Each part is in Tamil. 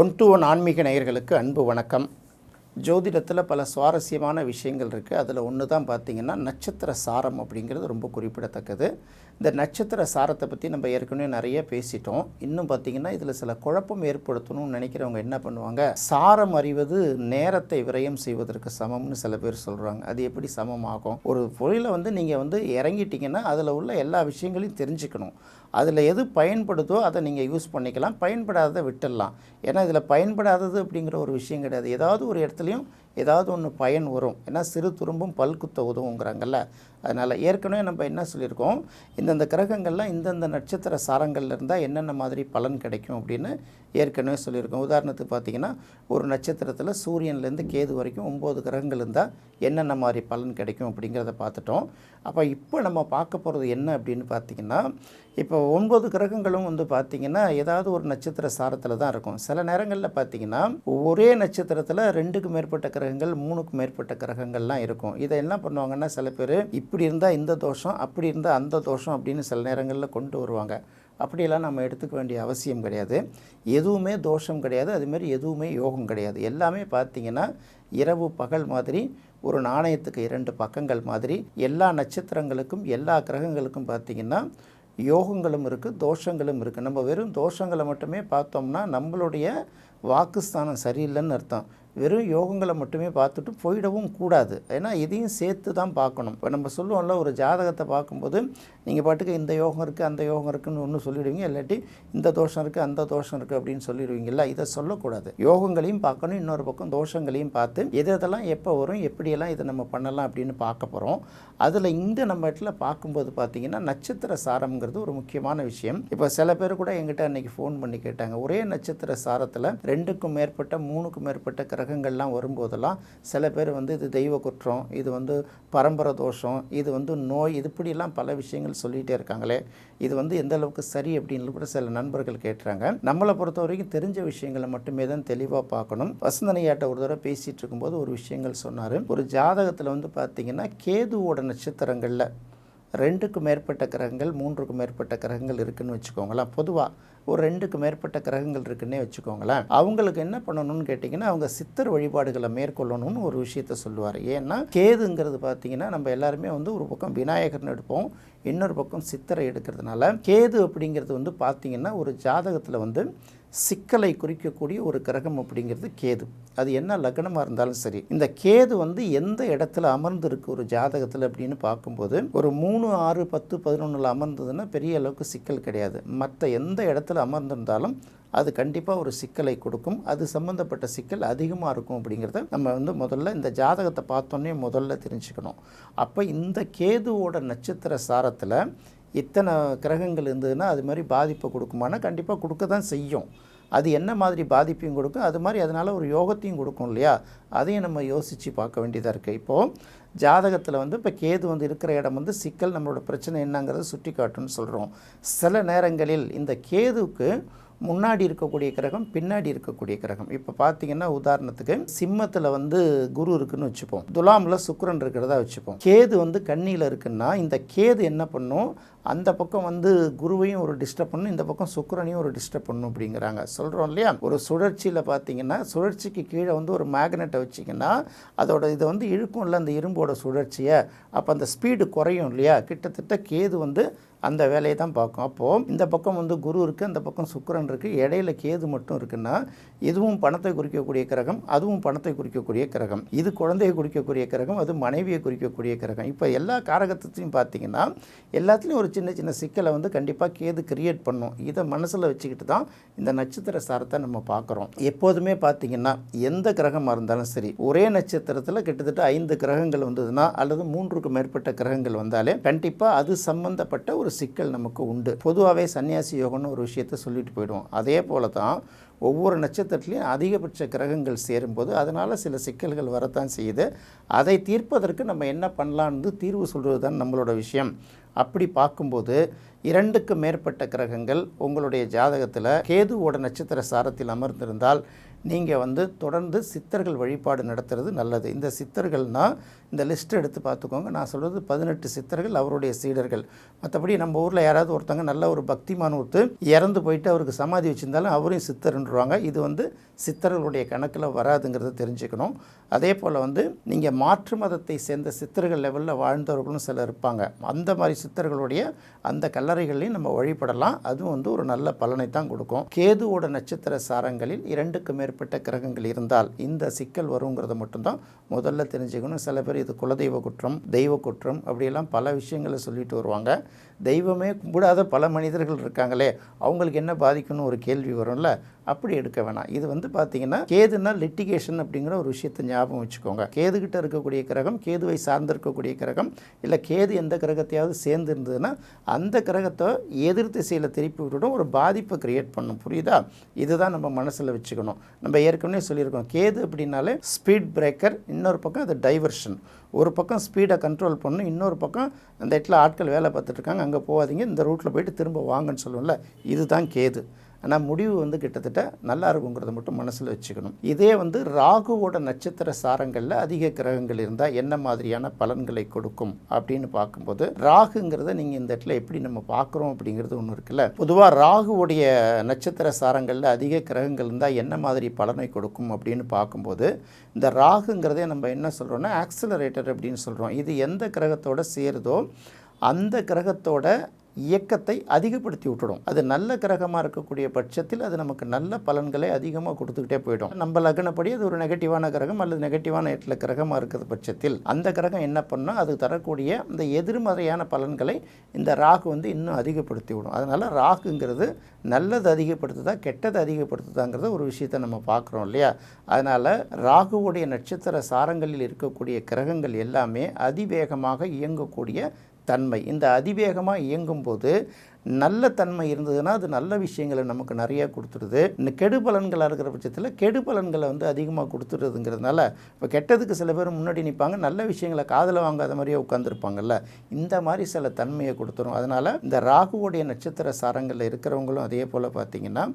ஒன் டு ஒன் ஆன்மீக நேயர்களுக்கு அன்பு வணக்கம். ஜோதிடத்தில் பல சுவாரஸ்யமான விஷயங்கள் இருக்குது அதில் ஒன்று தான் பார்த்தீங்கன்னா நட்சத்திர சாரம் அப்படிங்கிறது ரொம்ப குறிப்பிடத்தக்கது. இந்த நட்சத்திர சாரத்தை பற்றி நம்ம ஏற்கனவே நிறைய பேசிட்டோம். இன்னும் பார்த்தீங்கன்னா இதில் சில குழப்பம் ஏற்படுத்தணும்னு நினைக்கிறவங்க என்ன பண்ணுவாங்க? சாரம் அறிவது நேரத்தை விரயம் செய்வதற்கு சமம்னு சில பேர் சொல்கிறாங்க அது எப்படி சமமாகும்? ஒரு பொருளை வந்து நீங்கள் வந்து இறங்கிட்டிங்கன்னா அதில் உள்ள எல்லா விஷயங்களையும் தெரிஞ்சுக்கணும். அதில் எது பயன்படுதோ அதை நீங்கள் யூஸ் பண்ணிக்கலாம். பயன்படாததை விட்டுடலாம். ஏன்னா இதில் பயன்படாதது அப்படிங்கிற ஒரு விஷயம் கிடையாது. ஏதாவது ஒரு இடத்துலையும் ஏதாவது ஒன்று பயன் வரும். ஏன்னா சிறு துரும்பும் பல்குத்த உதவுங்கிறாங்கல்ல அதனால் ஏற்கனவே நம்ம என்ன சொல்லியிருக்கோம்? இந்தந்த கிரகங்கள்லாம் இந்தந்த நட்சத்திர சாரங்கள்ல இருந்தால் என்னென்ன மாதிரி பலன் கிடைக்கும் அப்படின்னு ஏற்கனவே சொல்லியிருக்கோம். உதாரணத்துக்கு பார்த்தீங்கன்னா ஒரு நட்சத்திரத்தில் சூரியன்லேருந்து கேது வரைக்கும் ஒம்பது கிரகங்கள் இருந்தால் என்னென்ன மாதிரி பலன் கிடைக்கும் அப்படிங்கிறத பார்த்துட்டோம். அப்போ இப்போ நம்ம பார்க்க போகிறது என்ன அப்படின்னு பார்த்தீங்கன்னா இப்போ ஒன்பது கிரகங்களும் வந்து பார்த்திங்கன்னா ஏதாவது ஒரு நட்சத்திர சாரத்தில் தான் இருக்கும். சில நேரங்களில் பார்த்தீங்கன்னா ஒரே நட்சத்திரத்தில் ரெண்டுக்கு மேற்பட்ட கிரகங்கள் மூணுக்கு மேற்பட்ட கிரகங்கள்லாம் இருக்கும். இதை என்ன பண்ணுவாங்கன்னா சில பேர் இப்படி இருந்தால் இந்த தோஷம் அப்படி இருந்தால் அந்த தோஷம் அப்படின்னு சில நேரங்களில் கொண்டு வருவாங்க. அப்படியெல்லாம் நம்ம எடுத்துக்க வேண்டிய அவசியம் கிடையாது. எதுவுமே தோஷம் கிடையாது. அதுமாரி எதுவுமே யோகம் கிடையாது. எல்லாமே பார்த்திங்கன்னா இரவு பகல் மாதிரி ஒரு நாணயத்துக்கு இரண்டு பக்கங்கள் மாதிரி எல்லா நட்சத்திரங்களுக்கும் எல்லா கிரகங்களுக்கும் பார்த்திங்கன்னா யோகங்களும் இருக்குது தோஷங்களும் இருக்குது நம்ம வெறும் தோஷங்களை மட்டுமே பார்த்தோம்னா நம்மளுடைய வாக்குஸ்தானம் சரியில்லைன்னு அர்த்தம். வெறும் யோகங்களை மட்டுமே பார்த்துட்டு போயிடவும் கூடாது. ஏன்னா இதையும் சேர்த்து தான் பார்க்கணும். இப்போ நம்ம சொல்லுவோம்ல ஒரு ஜாதகத்தை பார்க்கும்போது நீங்கள் பாட்டுக்கு இந்த யோகம் இருக்குது அந்த யோகம் இருக்குன்னு ஒன்று சொல்லிடுவீங்க. இல்லாட்டி இந்த தோஷம் இருக்குது அந்த தோஷம் இருக்குது அப்படின்னு சொல்லிடுவீங்கல்ல இதை சொல்லக்கூடாது. யோகங்களையும் பார்க்கணும் இன்னொரு பக்கம் தோஷங்களையும் பார்த்து எது எதெல்லாம் எப்போ வரும் எப்படியெல்லாம் இதை நம்ம பண்ணலாம் அப்படின்னு பார்க்க போகிறோம் அதில் இந்த நம்ம இடத்துல பார்க்கும்போது பார்த்தீங்கன்னா நட்சத்திர சாரம்ங்கிறது ஒரு முக்கியமான விஷயம். இப்போ சில பேர் கூட எங்கிட்ட அன்னைக்கு ஃபோன் பண்ணி கேட்டாங்க. ஒரே நட்சத்திர சாரத்தில் ரெண்டுக்கும் மேற்பட்ட மூணுக்கும் மேற்பட்ட கிரகங்கள்லாம் வரும்போதெல்லாம் சில பேர் வந்து இது தெய்வ குற்றம் இது வந்து பரம்பரை தோஷம் இது வந்து நோய் இது இப்படியெல்லாம் பல விஷயங்கள் சொல்லிகிட்டே இருக்காங்களே. இது வந்து எந்த அளவுக்கு சரி அப்படின்னு கூட சில நண்பர்கள் கேட்டுறாங்க. நம்மளை பொறுத்த வரைக்கும் தெரிஞ்ச விஷயங்களை மட்டுமே தான் தெளிவாக பார்க்கணும். வசந்தனையாட்ட ஒரு தடவை பேசிகிட்டு இருக்கும்போது ஒரு விஷயங்கள் சொன்னார். ஒரு ஜாதகத்தில் வந்து பார்த்தீங்கன்னா கேதுவோட நட்சத்திரங்களில் ரெண்டுக்கும் மேற்பட்ட கிரகங்கள் மூன்றுக்கும் மேற்பட்ட கிரகங்கள் இருக்குதுன்னு வச்சுக்கோங்களேன். பொதுவாக ஒரு ரெண்டுக்கு மேற்பட்ட கிரகங்கள் இருக்குன்னே வச்சுக்கோங்களேன். அவங்களுக்கு என்ன பண்ணணும்னு கேட்டிங்கன்னா அவங்க சித்தர் வழிபாடுகளை மேற்கொள்ளணும்னு ஒரு விஷயத்த சொல்லுவார். ஏன்னா கேதுங்கிறது பார்த்தீங்கன்னா நம்ம எல்லாருமே வந்து ஒரு பக்கம் விநாயகர்னு எடுப்போம் இன்னொரு பக்கம் சித்தரை எடுக்கிறதுனால. கேது அப்படிங்கிறது வந்து பார்த்திங்கன்னா ஒரு ஜாதகத்தில் வந்து சிக்கலை குறிக்கக்கூடிய ஒரு கிரகம் அப்படிங்கிறது கேது. அது என்ன லக்னமாக இருந்தாலும் சரி. இந்த கேது வந்து எந்த இடத்துல அமர்ந்திருக்கு ஒரு ஜாதகத்தில் அப்படின்னு பார்க்கும்போது ஒரு மூணு ஆறு பத்து பதினொன்றில் அமர்ந்ததுன்னா பெரிய அளவுக்கு சிக்கல் கிடையாது. மற்ற எந்த இடத்துல அமர்ந்திருந்தாலும் அது கண்டிப்பாக ஒரு சிக்கலை கொடுக்கும். அது சம்மந்தப்பட்ட சிக்கல் அதிகமாக இருக்கும் அப்படிங்கிறத நம்ம வந்து முதல்ல இந்த ஜாதகத்தை பார்த்தோன்னே முதல்ல தெரிஞ்சுக்கணும். அப்போ இந்த கேதுவோட நட்சத்திர சாரத்தில் இத்தனை கிரகங்கள் இருந்ததுன்னா அது மாதிரி பாதிப்பை கொடுக்குமானா கண்டிப்பாக கொடுக்க தான் செய்யும். அது என்ன மாதிரி பாதிப்பையும் கொடுக்கும்? அது மாதிரி அதனால் ஒரு யோகத்தையும் கொடுக்கும் இல்லையா? அதையும் நம்ம யோசித்து பார்க்க வேண்டியதாக இருக்குது இப்போது ஜாதகத்தில் வந்து இப்போ கேது வந்து இருக்கிற இடம் வந்து சிக்கல் நம்மளோட பிரச்சனை என்னங்கிறத சுட்டி காட்டுன்னு சொல்கிறோம் சில நேரங்களில் இந்த கேதுவுக்கு முன்னாடி இருக்கக்கூடிய கிரகம் பின்னாடி இருக்கக்கூடிய கிரகம். இப்போ பார்த்தீங்கன்னா உதாரணத்துக்கு சிம்மத்தில் வந்து குரு இருக்குன்னு வச்சுப்போம். துலாமில் சுக்கரன் இருக்கிறதா வச்சுப்போம். கேது வந்து கண்ணியில் இருக்குன்னா இந்த கேது என்ன பண்ணும்? அந்த பக்கம் வந்து குருவையும் ஒரு டிஸ்டர்ப் பண்ணும் இந்த பக்கம் சுக்கிரனையும் ஒரு டிஸ்டர்ப் பண்ணும் அப்படிங்கிறாங்க. சொல்கிறோம் இல்லையா? ஒரு சுழற்சியில் பார்த்தீங்கன்னா சுழற்சிக்கு கீழே வந்து ஒரு மேக்னெட்டை வச்சிங்கன்னா அதோட இதை வந்து இழுக்கும் இல்லை அந்த இரும்போட சுழற்சியை. அப்போ அந்த ஸ்பீடு குறையும் இல்லையா? கிட்டத்தட்ட கேது வந்து அந்த வேலையை தான் பார்க்கும். அப்போது இந்த பக்கம் வந்து குரு இருக்குது அந்த பக்கம் சுக்கரன் இருக்குது இடையில கேது மட்டும் இருக்குன்னா இதுவும் பணத்தை குறிக்கக்கூடிய கிரகம் அதுவும் பணத்தை குறிக்கக்கூடிய கிரகம். இது குழந்தையை குறிக்கக்கூடிய கிரகம் அது மனைவியை குறிக்கக்கூடிய கிரகம். இப்போ எல்லா காரகத்தையும் பார்த்தீங்கன்னா எல்லாத்துலேயும் ஒரு சின்ன சின்ன சிக்கலை வந்து கண்டிப்பாக கேது கிரியேட் பண்ணும். இதை மனசில் வச்சுக்கிட்டு தான் இந்த நட்சத்திர சாரத்தை நம்ம பார்க்குறோம். எப்போதுமே பார்த்தீங்கன்னா எந்த கிரகமாக இருந்தாலும் சரி ஒரே நட்சத்திரத்தில் கிட்டத்தட்ட ஐந்து கிரகங்கள் வந்ததுன்னா அல்லது மூன்றுக்கு மேற்பட்ட கிரகங்கள் வந்தாலே கண்டிப்பாக அது சம்பந்தப்பட்ட ஒரு சிக்கல் நமக்கு உண்டு. பொதுவாகவே சன்னியாசி யோகம்னு ஒரு விஷயத்த சொல்லிட்டு போயிடுவோம். அதே போல தான் ஒவ்வொரு நட்சத்திரத்துலேயும் அதிகபட்ச கிரகங்கள் சேரும்போது அதனால் சில சிக்கல்கள் வரத்தான் செய்யுது. அதை தீர்ப்பதற்கு நம்ம என்ன பண்ணலான்னு தீர்வு சொல்கிறது தான் நம்மளோட விஷயம். அப்படி பார்க்கும்போது இரண்டுக்கு மேற்பட்ட கிரகங்கள் உங்களுடைய ஜாதகத்தில் கேதுவோட நட்சத்திர சாரத்தில் அமர்ந்திருந்தால் நீங்கள் வந்து தொடர்ந்து சித்தர்கள் வழிபாடு நடத்துறது நல்லது. இந்த சித்தர்கள்னால் இந்த லிஸ்ட் எடுத்து பார்த்துக்கோங்க. நான் சொல்கிறது பதினெட்டு சித்தர்கள் அவருடைய சீடர்கள். மற்றபடி நம்ம ஊரில் யாராவது ஒருத்தவங்க நல்ல ஒரு பக்திமான ஒருத்து இறந்து போயிட்டு அவருக்கு சமாதி வச்சுருந்தாலும் அவரையும் சித்தருன்றாங்க இது வந்து சித்தர்களுடைய கணக்கில் வராதுங்கிறத தெரிஞ்சுக்கணும். அதே போல் வந்து நீங்கள் மாற்று மதத்தை சேர்ந்த சித்தர்கள் லெவலில் வாழ்ந்தவர்களும் சிலர் இருப்பாங்க. அந்த மாதிரி சித்தர்களுடைய அந்த கல்லறைகளையும் நம்ம வழிபடலாம். அதுவும் வந்து ஒரு நல்ல பலனை தான் கொடுக்கும். கேதுவோட நட்சத்திர சாரங்களில் இரண்டுக்கு மேற்பட்ட கிரகங்கள் இருந்தால் இந்த சிக்கல் வருங்கிறத மட்டும்தான் முதல்ல தெரிஞ்சுக்கணும். சில பேர் இது குலதெய்வ குற்றம் தெய்வ குற்றம் அப்படியெல்லாம் பல விஷயங்களை சொல்லிட்டு வருவாங்க. தெய்வமே கும்பிடாத பல மனிதர்கள் இருக்காங்களே அவங்களுக்கு என்ன பாதிக்கும்னு ஒரு கேள்வி வரும்ல. அப்படி எடுக்க வேணாம். இது வந்து பார்த்தீங்கன்னா கேதுனா லிட்டிகேஷன் அப்படிங்கிற ஒரு விஷயத்தை ஞாபகம் வச்சுக்கோங்க. கேதுகிட்ட இருக்கக்கூடிய கிரகம் கேதுவை சார்ந்திருக்கக்கூடிய கிரகம் இல்லை கேது எந்த கிரகத்தையாவது சேர்ந்து இருந்ததுன்னா அந்த கிரகத்தை எதிர் திசையில் திருப்பி விட்டுடும் ஒரு பாதிப்பை கிரியேட் பண்ணும். புரியுதா? இதுதான் நம்ம மனசில் வச்சுக்கணும். நம்ம ஏற்கனவே சொல்லியிருக்கோம். கேது அப்படின்னாலே ஸ்பீட் பிரேக்கர் இன்னொரு பக்கம் அது டைவர்ஷன் ஒரு பக்கம் ஸ்பீடை கண்ட்ரோல் பண்ணணும் இன்னொரு பக்கம் அந்த இடத்துல ஆட்கள் வேலை பார்த்துட்ருக்காங்க அங்கே போகாதீங்க இந்த ரூட்டில் போயிட்டு திரும்ப வாங்கன்னு சொல்லுவோம்ல. இதுதான் கேது. ஆனால் முடிவு வந்து கிட்டத்தட்ட நல்லா இருக்குங்கிறத மட்டும் மனசில் வச்சுக்கணும். இதே வந்து ராகுவோட நட்சத்திர சாரங்களில் அதிக கிரகங்கள் இருந்தால் என்ன மாதிரியான பலன்களை கொடுக்கும் அப்படின்னு பார்க்கும்போது ராகுங்கிறத நீங்கள் இந்த இடத்துல எப்படி நம்ம பார்க்குறோம் அப்படிங்கிறது ஒன்று இருக்குல்ல. பொதுவாக ராகுவுடைய நட்சத்திர சாரங்களில் அதிக கிரகங்கள் இருந்தால் என்ன மாதிரி பலனை கொடுக்கும் அப்படின்னு பார்க்கும்போது இந்த ராகுங்கிறதே நம்ம என்ன சொல்கிறோன்னா ஆக்சிலரேட்டர் அப்படின்னு சொல்கிறோம் இது எந்த கிரகத்தோட சேருதோ அந்த கிரகத்தோட இயக்கத்தை அதிகப்படுத்தி விட்டுடும். அது நல்ல கிரகமாக இருக்கக்கூடிய பட்சத்தில் அது நமக்கு நல்ல பலன்களை அதிகமாக கொடுத்துக்கிட்டே போயிடும். நம்ம லக்னப்படி அது ஒரு நெகட்டிவான கிரகம் அல்லது நெகட்டிவான இடத்துல கிரகமாக இருக்கிற பட்சத்தில் அந்த கிரகம் என்ன பண்ணால் அது தரக்கூடிய இந்த எதிர்மறையான பலன்களை இந்த ராகு வந்து இன்னும் அதிகப்படுத்தி விடும். அதனால் ராகுங்கிறது நல்லது அதிகப்படுத்துதா கெட்டது அதிகப்படுத்துதாங்கிறத ஒரு விஷயத்தை நம்ம பார்க்குறோம் இல்லையா? அதனால் ராகுவுடைய நட்சத்திர சாரங்களில் இருக்கக்கூடிய கிரகங்கள் எல்லாமே அதிவேகமாக இயங்கக்கூடிய தன்மை. இந்த அதிவேகமாக இயங்கும்போது நல்ல தன்மை இருந்ததுன்னா அது நல்ல விஷயங்களை நமக்கு நிறைய கொடுத்துருது இந்த கெடு பலன்களாக இருக்கிற பட்சத்தில் கெடு பலன்களை வந்து அதிகமாக கொடுத்துருதுங்கிறதுனால இப்போ கெட்டதுக்கு சில பேர் முன்னாடி நிற்பாங்க நல்ல விஷயங்களை காதில் வாங்காத மாதிரியே உட்காந்துருப்பாங்கல்ல இந்த மாதிரி சில தன்மையை கொடுத்துரும். அதனால் இந்த ராகுவோடைய நட்சத்திர சாரங்களில் இருக்கிறவங்களும் அதே போல் பார்த்திங்கன்னா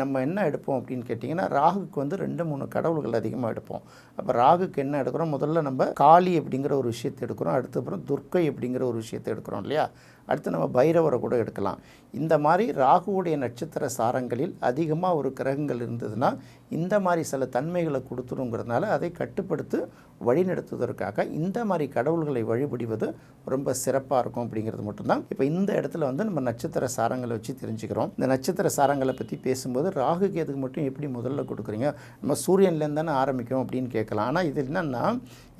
நம்ம என்ன எடுப்போம் அப்படின்னு கேட்டிங்கன்னா ராகுக்கு வந்து ரெண்டு மூணு கடவுள்கள் அதிகமாக எடுப்போம். அப்போ ராகுக்கு என்ன எடுக்கிறோம்? முதல்ல நம்ம காளி அப்படிங்கிற ஒரு விஷயத்தை எடுக்கிறோம். அடுத்த அப்புறம் துர்க்கை அப்படிங்கிற ஒரு விஷயத்தை எடுக்கிறோம் இல்லையா? அடுத்து நம்ம பைரவரை கூட எடுக்கலாம். இந்த மாதிரி ராகுவுடைய நட்சத்திர சாரங்களில் அதிகமாக ஒரு கிரகங்கள் இருந்ததுன்னா இந்த மாதிரி சில தன்மைகளை கொடுத்துருங்கிறதுனால அதை கட்டுப்படுத்து வழிநடத்துவதற்காக இந்த மாதிரி கடவுள்களை வழிபடுவது ரொம்ப சிறப்பாக இருக்கும் அப்படிங்கிறது மட்டும்தான். இப்போ இந்த இடத்துல வந்து நம்ம நட்சத்திர சாரங்களை வச்சு தெரிஞ்சுக்கிறோம். இந்த நட்சத்திர சாரங்களை பற்றி பேசும்போது ராகு கேதுக்கு மட்டும் எப்படி முதல்ல கொடுக்குறீங்க? நம்ம சூரியன்லேருந்து தானே ஆரம்பிக்கும் அப்படின்னு கேட்கலாம். ஆனால் இது என்னென்னா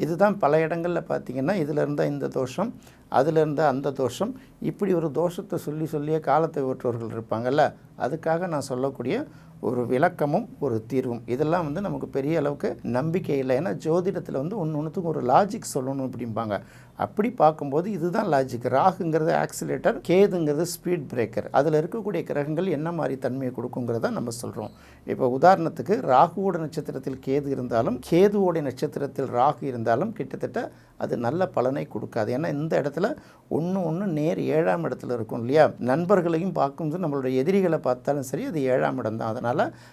இதுதான் பல இடங்களில் பார்த்தீங்கன்னா இதில் இருந்தால் இந்த தோஷம் அதில் இருந்தால் அந்த தோஷம் இப்படி ஒரு தோஷத்தை சொல்லி சொல்லியே காலத்தை ஓட்டுறவர்கள் இருப்பாங்கல்ல அதுக்காக நான் சொல்லக்கூடிய ஒரு விளக்கமும் ஒரு தீர்வும். இதெல்லாம் வந்து நமக்கு பெரிய அளவுக்கு நம்பிக்கை இல்லை. ஏன்னா ஜோதிடத்தில் வந்து ஒன்று ஒன்றுத்துக்கும் ஒரு லாஜிக் சொல்லணும் அப்படிம்பாங்க. அப்படி பார்க்கும்போது இதுதான் லாஜிக் ராகுங்கிறது ஆக்சிலேட்டர் கேதுங்கிறது ஸ்பீட் பிரேக்கர் அதில் இருக்கக்கூடிய கிரகங்கள் என்ன மாதிரி தன்மையை கொடுக்குங்கிறத நம்ம சொல்கிறோம் இப்போ உதாரணத்துக்கு ராகுவோட நட்சத்திரத்தில் கேது இருந்தாலும் கேதுவோட நட்சத்திரத்தில் ராகு இருந்தாலும் கிட்டத்தட்ட அது நல்ல பலனை கொடுக்காது. ஏன்னா இந்த இடத்துல ஒன்று ஒன்று நேர் ஏழாம் இடத்துல இருக்கும் இல்லையா? நண்பர்களையும் பார்க்கும்போது நம்மளுடைய எதிரிகளை பார்த்தாலும் சரி அது ஏழாம் இடம் தான். அதனால்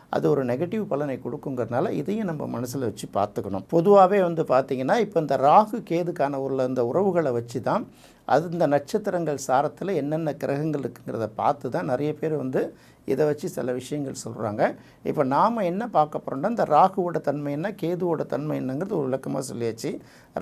அது ஒரு நெகட்டிவ் பலனை கொடுக்குங்கிறதுனால இதையும் நம்ம மனசில் வச்சு பார்த்துக்கணும். பொதுவாகவே வந்து பார்த்திங்கன்னா இப்போ இந்த ராகு கேதுக்கான உள்ள இந்த உறவுகளை வச்சு தான் அது இந்த நட்சத்திரங்கள் சாரத்தில் என்னென்ன கிரகங்கள் இருக்குங்கிறத பார்த்து தான் நிறைய பேர் வந்து இதை வச்சு சில விஷயங்கள் சொல்கிறாங்க இப்போ நாம் என்ன பார்க்க போகிறோம்னா இந்த ராகுவோட தன்மை என்ன கேதுவோட தன்மை என்னங்கிறது ஒரு விளக்கமாக சொல்லியாச்சு.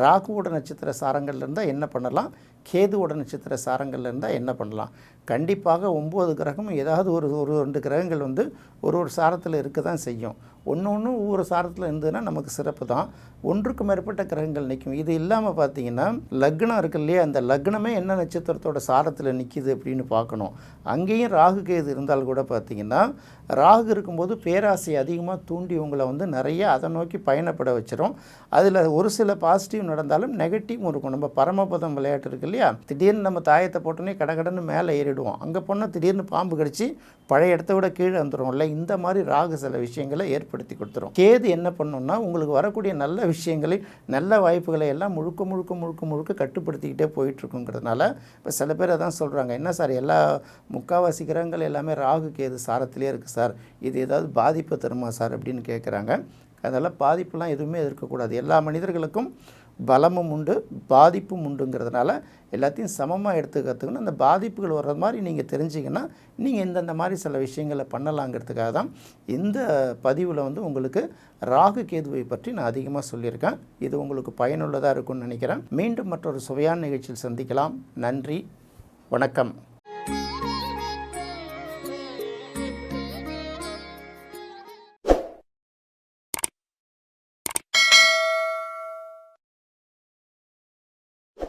ராகுவோட நட்சத்திர சாரங்கள்ல இருந்தால் என்ன பண்ணலாம்? கேதுவோட நட்சத்திர சாரங்கள்ல இருந்தால் என்ன பண்ணலாம்? கண்டிப்பாக ஒம்பது கிரகமும் ஏதாவது ஒரு ஒரு ரெண்டு கிரகங்கள் வந்து ஒரு ஒரு சாரத்தில் இருக்க தான் செய்யும். ஒன்று ஒன்று ஒவ்வொரு சாரத்தில் இருந்ததுன்னா நமக்கு சிறப்பு தான். ஒன்றுக்கு மேற்பட்ட கிரகங்கள் நிற்கும். இது இல்லாமல் பார்த்தீங்கன்னா லக்னம் இருக்கு இல்லையா? அந்த லக்னமே என்ன நட்சத்திரத்தோட சாரத்தில் நிற்கிது அப்படின்னு பார்க்கணும். அங்கேயும் ராகு கேது இருந்தால் கூட பார்த்தீங்கன்னா ராகு இருக்கும்போது பேராசை அதிகமாக தூண்டி உங்களை வந்து நிறைய அதை நோக்கி பயணப்பட வச்சிடும் அதில் ஒரு சில பாசிட்டிவ் நடந்தாலும் நெகட்டிவும் இருக்கும். நம்ம பரமபதம் விளையாட்டு இருக்கு இல்லையா? திடீர்னு நம்ம தாயத்தை போட்டோன்னே கடகடன்னு மேலே ஏறிடுவோம். அங்கே போனால் திடீர்னு பாம்பு கடிச்சு பழைய இடத்த விட கீழே வந்துடும்ல இந்த மாதிரி ராகு சில விஷயங்களை ஏற்படுத்தி கொடுத்துரும். கேது என்ன பண்ணுன்னா உங்களுக்கு வரக்கூடிய நல்ல விஷயங்களை நல்ல வாய்ப்புகளை எல்லாம் முழுக்க முழுக்க முழுக்க முழுக்க கட்டுப்படுத்திக்கிட்டே போயிட்டுருக்குங்கிறதுனால இப்போ சில பேர் அதான் சொல்கிறாங்க என்ன சார் எல்லா முக்காவாசி கிரகங்கள் எல்லாமே ராகு கேது சாரத்திலே இருக்குது சார். இது ஏதாவது பாதிப்பு தருமா சார் அப்படின்னு கேட்குறாங்க அதனால் பாதிப்புலாம் எதுவுமே இருக்கக்கூடாது எல்லா மனிதர்களுக்கும் பலமும் உண்டு பாதிப்பும் உண்டுங்கிறதுனால எல்லாத்தையும் சமமாக எடுத்துக்கிறதுக்குன்னு அந்த பாதிப்புகள் வர்ற மாதிரி நீங்கள் தெரிஞ்சிங்கன்னா நீங்கள் இந்தந்த மாதிரி சில விஷயங்களை பண்ணலாங்கிறதுக்காக தான் இந்த பதிவில் வந்து உங்களுக்கு ராகு கேதுவை பற்றி நான் அதிகமாக சொல்லியிருக்கேன். இது உங்களுக்கு பயனுள்ளதாக இருக்கும்னு நினைக்கிறேன். மீண்டும் மற்றொரு சுவையான நிகழ்ச்சியில் சந்திக்கலாம். நன்றி. வணக்கம்.